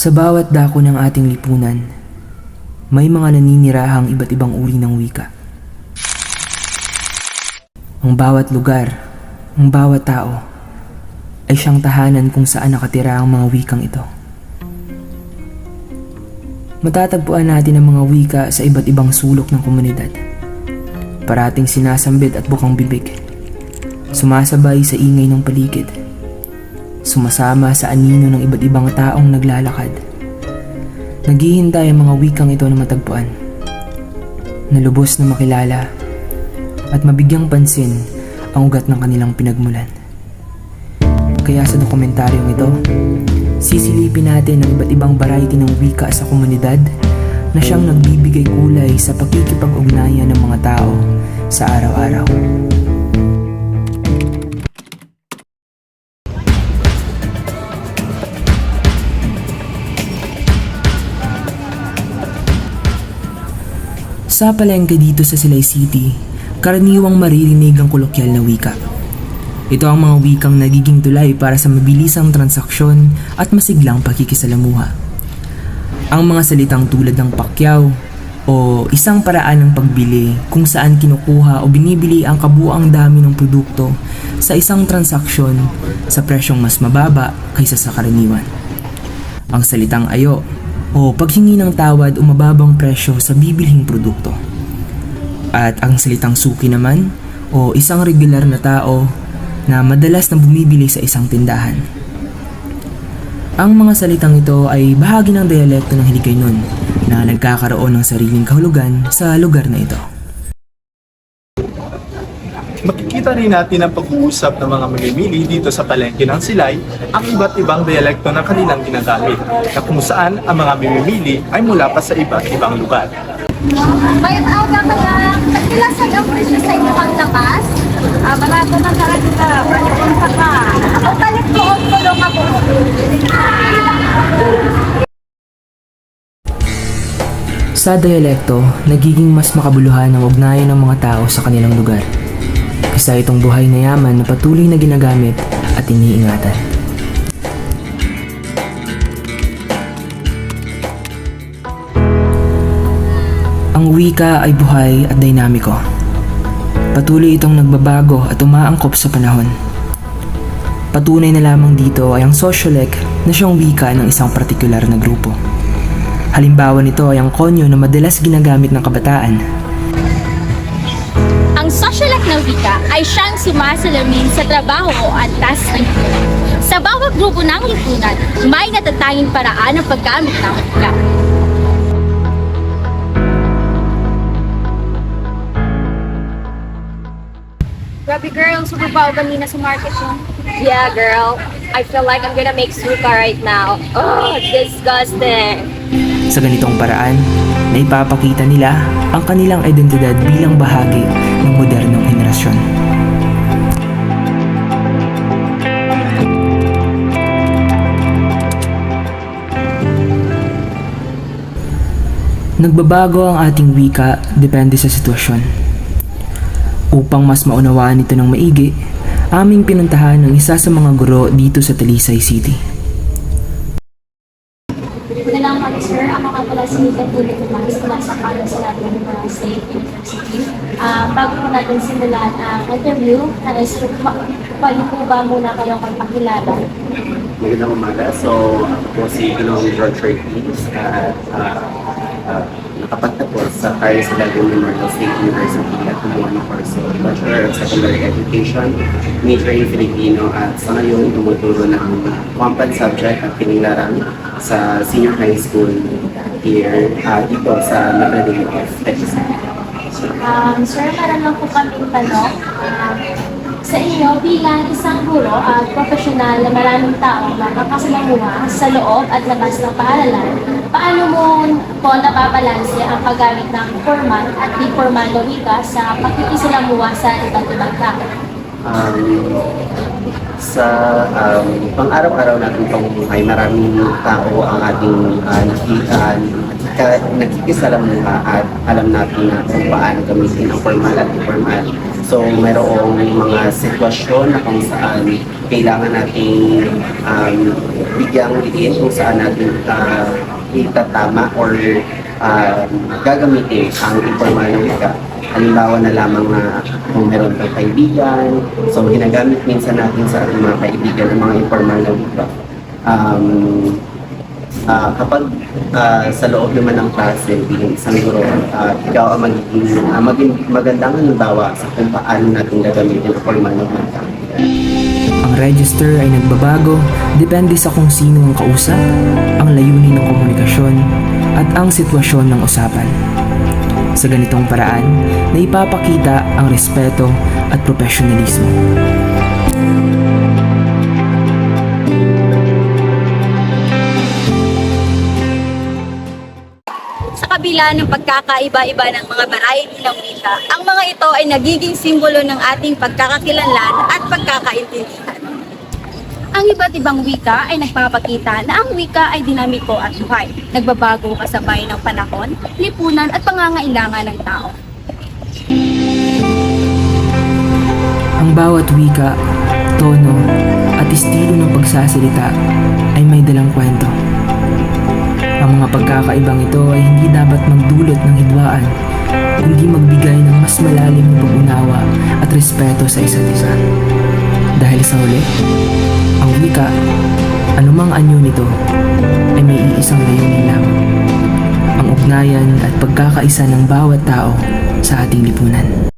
Sa bawat dako ng ating lipunan, may mga naninirahang iba't ibang uri ng wika. Ang bawat lugar, ang bawat tao, ay siyang tahanan kung saan nakatira ang mga wikang ito. Matatagpuan natin ang mga wika sa iba't ibang sulok ng komunidad. Parating sinasambit at bukang bibig. Sumasabay sa ingay ng paligid. Sumasama sa anino ng iba't ibang taong naglalakad. Naghihintay ang mga wikang ito na matagpuan. Nalubos na makilala at mabigyang pansin ang ugat ng kanilang pinagmulan. Kaya sa dokumentaryong ito, sisilipin natin ang iba't ibang variety ng wika sa komunidad na siyang nagbibigay kulay sa pakikipag-ugnayan ng mga tao sa araw-araw. Sa palengke dito sa Silay City, karaniwang maririnig ang kolokyal na wika. Ito ang mga wikang nagiging tulay para sa mabilisang transaksyon at masiglang pakikisalamuha. Ang mga salitang tulad ng pakyaw o isang paraan ng pagbili kung saan kinukuha o binibili ang kabuang dami ng produkto sa isang transaksyon sa presyong mas mababa kaysa sa karaniwan. Ang salitang ayo o paghingi ng tawad o mababang presyo sa bibilhing produkto. At ang salitang suki naman o isang regular na tao na madalas na bumibili sa isang tindahan. Ang mga salitang ito ay bahagi ng dialekto ng Hiligaynon na nagkakaroon ng sariling kahulugan sa lugar na ito. Makikita rin natin ang pag-uusap ng mga mamimili dito sa palengke ng Silay ang iba't ibang dialekto ng kanilang ginagamit na kung saan ang mga mamimili ay mula pa sa iba't ibang lugar. Bayad aga ka lang. Ilasan ang presyo sa inyo ang lakas. Ah, barato na talaga ka. Pagpunta ka. Ako balik ko ang tulong ako. Sa dialekto, nagiging mas makabuluhan ang ugnayan ng mga tao sa kanilang lugar. Isa itong buhay na yaman na patuloy na ginagamit at iniingatan. Ang wika ay buhay at dinamiko. Patuloy itong nagbabago at umaangkop sa panahon. Patunay na lamang dito ay ang sociolek na siyang wika ng isang partikular na grupo. Halimbawa nito ay ang konyo na madalas ginagamit ng kabataan. Ang socialite na wika ay siyang sumasalamin sa trabaho o antas ng lipunan. Sa bawat grupo ng lipunan, may natatanging paraan ng paggamit ng wika. Grabe girl, super bao kanina sa market mo. Yeah, girl. I feel like I'm gonna make suka right now. Oh, disgusting. Sa ganitong paraan, naipapakita nila ang kanilang identidad bilang bahagi ng modernong henerasyon. Nagbabago ang ating wika depende sa sitwasyon. Upang mas maunawaan ito ng maigi, aming pinuntahan ng isa sa mga guro dito sa Talisay City. Magandang umaga, sir. Ako nga pala si Katulad Mula sa sa Latin State University. Ah, bago po natin simulan ang interview, nais ko pwede po ba muna kayong magpakilala? Magandang umaga. So, ako po si Ginong George Ortiz at uh, uh, nakapagtapos sa Paris 11 Memorial State University at kumuha ng course of Bachelor of Secondary Education, major in Filipino at sa ngayon tumuturo ng Wampan subject at pinilaran sa senior high school here uh, dito sa Madrid of Texas. Um, sir, meron lang po kaming tanong. Um, sa inyo, bilang isang guro at profesional na maraming tao na kakasalamuha sa loob at labas ng paaralan, paano mo po nababalanse ang paggamit ng formal at di formal na wika sa pakikisalamuha sa iba't ibang tao? Um, sa um, pang-araw-araw natin pamumuhay, maraming tao ang ating uh, nakita, nakikisalamuha at alam natin na kung paano gamitin ang formal at informal. So, mayroong mga sitwasyon na kung saan kailangan nating um, bigyang diin kung saan natin uh, itatama or uh, gagamitin ang informal na wika. Halimbawa na lamang na kung meron kang kaibigan, so ginagamit minsan natin sa ating mga kaibigan ang mga informal na wika. Um, Ah, kapag ah, sa loob naman ng klase bilang isang guro, ah, ikaw ang magiging, ah, maging magandang halimbawa sa kung paano natin gagamitin ang formal na wika. Ang register ay nagbabago depende sa kung sino ang kausap, ang layunin ng komunikasyon, at ang sitwasyon ng usapan. Sa ganitong paraan, naipapakita ang respeto at profesionalismo. Sa kabila ng pagkakaiba-iba ng mga variety ng wika, ang mga ito ay nagiging simbolo ng ating pagkakakilanlan at pagkakaintindihan. Ang iba't ibang wika ay nagpapakita na ang wika ay dinamiko at buhay, nagbabago kasabay ng panahon, lipunan at pangangailangan ng tao. Ang bawat wika, tono, at estilo ng pagsasalita ay may dalang kwento. Ang mga pagkakaibang ito ay hindi dapat magdulot ng hidwaan, kundi magbigay ng mas malalim na pag-unawa at respeto sa isa't isa. Dahil sa huli, ang wika, anumang anyo nito, ay may iisang layunin lamang. Ang ugnayan at pagkakaisa ng bawat tao sa ating lipunan.